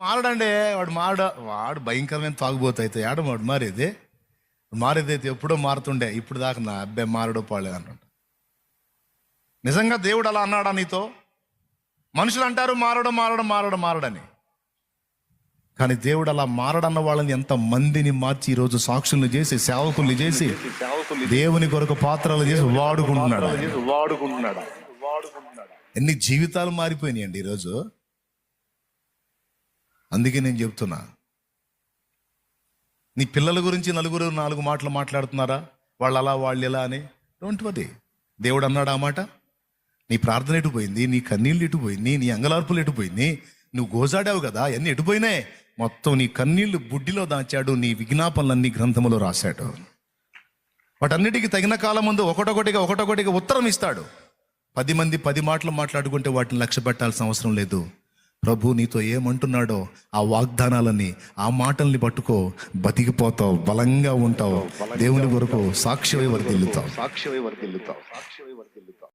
మారడండి వాడు మారడ వాడు భయంకరమైన తాగుబోతు అయితే ఏడ వాడు మారేది? మారేది అయితే ఎప్పుడో మారుతుండే ఇప్పుడు దాకా నా అబ్బాయి మారడో పాడలేదు అంటుంట నిజంగా దేవుడు అలా అన్నాడా నీతో? మనుషులు అంటారు మారడం మారడం మారడం మారడని. కానీ దేవుడు అలా మారడన్న వాళ్ళని ఎంత మందిని మార్చి ఈరోజు సాక్షుల్ని చేసి సేవకుల్ని చేసి దేవుని కొరకు పాత్రలు చేసి వాడుకుంటున్నాడు. వాడుకుంటున్నాడు ఎన్ని జీవితాలు మారిపోయినాయండి ఈరోజు. అందుకే నేను చెప్తున్నా. నీ పిల్లల గురించి నలుగురు నాలుగు మాటలు మాట్లాడుతున్నారా? వాళ్ళు అలా వాళ్ళు ఎలా అని? డోంట్ వరీ దేవుడు అన్నాడు ఆ మాట. నీ ప్రార్థన ఎటుపోయింది నీ కన్నీళ్ళు ఎటుపోయింది నీ అంగలార్పులు ఎటుపోయింది నువ్వు గోజాడావు కదా అన్నీ ఎటుపోయినాయి మొత్తం నీ కన్నీళ్ళు బుడ్డిలో దాచాడు నీ విజ్ఞాపనలన్నీ గ్రంథములో రాశాడు. వాటన్నిటికీ తగిన కాలం ముందు ఒకటొకటిగా ఒకటొకటిగా ఉత్తరం ఇస్తాడు. పది మంది పది మాటలు మాట్లాడుకుంటే వాటిని లక్ష్య పెట్టాల్సిన అవసరం లేదు. ప్రభు నీతో ఏమంటున్నాడో ఆ వాగ్దానాలని ఆ మాటల్ని పట్టుకో బతికిపోతావు బలంగా ఉంటావు. దేవుని కొరకు సాక్ష్యమై వర్దిల్లుతావు. సాక్ష్యమై వర్దిల్లుతావు. సాక్ష్యమై వర్దిల్లుతావు.